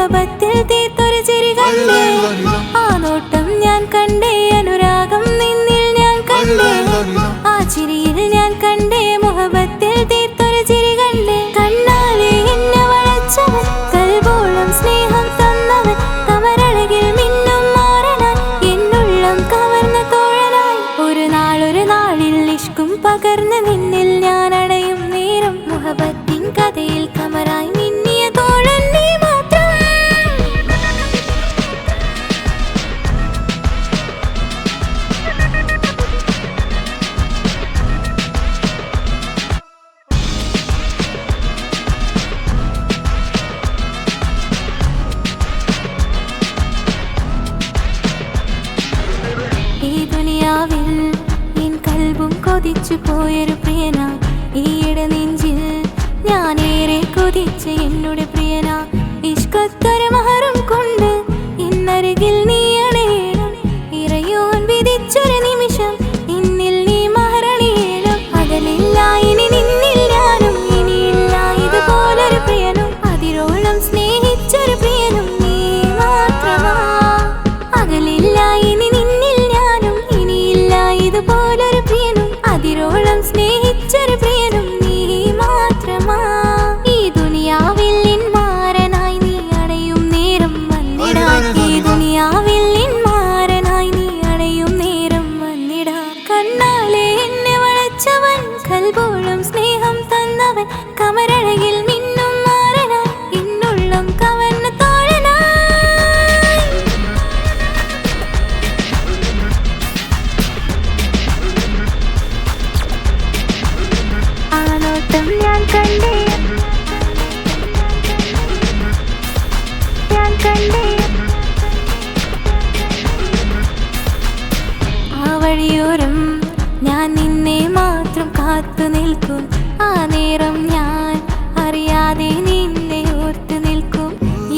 പ്രഭത്തിൽ തീത്തൊരു ചിരി കണ്ടേ. ആ നോട്ടം ഞാൻ കണ്ടേ അനുരാഗം നിന്നിൽ ഞാൻ കണ്ടേ. ആ ചിരിയിൽ ഞാൻ കണ്ടേ മുഹബത്തിൽ തീത്തൊരു ചിരി കണ്ടേ. കണ്ണാലെ എന്നെ വളച്ചവൻ കൽബോളം സ്നേഹം തന്നവൻ. കമരഴകിൽ മിന്നും മാറനാൻ എന്നുള്ളം കവർന്ന തോഴനായി. ഒരു നാളൊരു നാളിൽ നിഷ്കും പകർന്നു നിന്നു കൊതിച്ചു പോയൊരു പ്രിയന. ഈയിടെ നെഞ്ചിൽ ഞാനേറെ കൊതിച്ച് എന്നോട് പ്രിയന. ഇഷ്കത്തൊരു മഹറും കൊണ്ട് ഇന്നരുകിൽ നൽവോളം സ്നേഹം കാത്തു നിൽക്കും. ആ നേരം ഞാൻ അറിയാതെ നിന്നെ ഓർത്തു നിൽക്കും.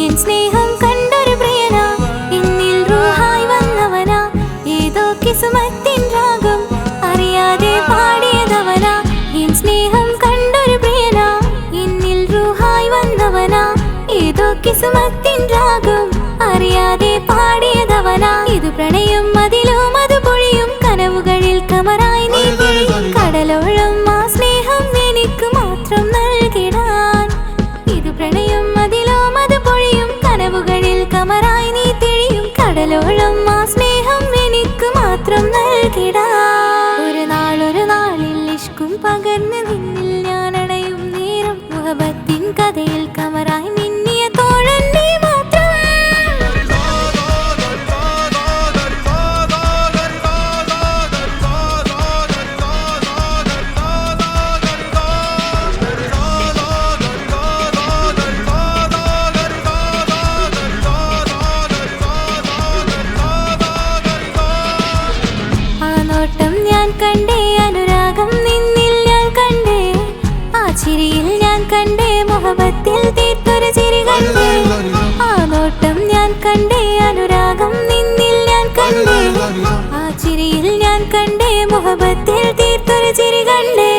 എൻ സ്നേഹം കണ്ടൊരു പ്രിയനാ എന്നിൽ റൂഹായി വന്നവനാ. ഏതോ കിസുമത്തിൻ രാഗം അറിയാതെ പാടിയതവനാ. എൻ സ്നേഹം കണ്ടൊരു പ്രിയനാ എന്നിൽ റൂഹായി വന്നവനാ. ഏതോ കിസുമത്തിൻ രാഗം അറിയാതെ കണ്ടേ മുഹബത്തിൽ തീർത്തൊരു ചിരി കണ്ടേ.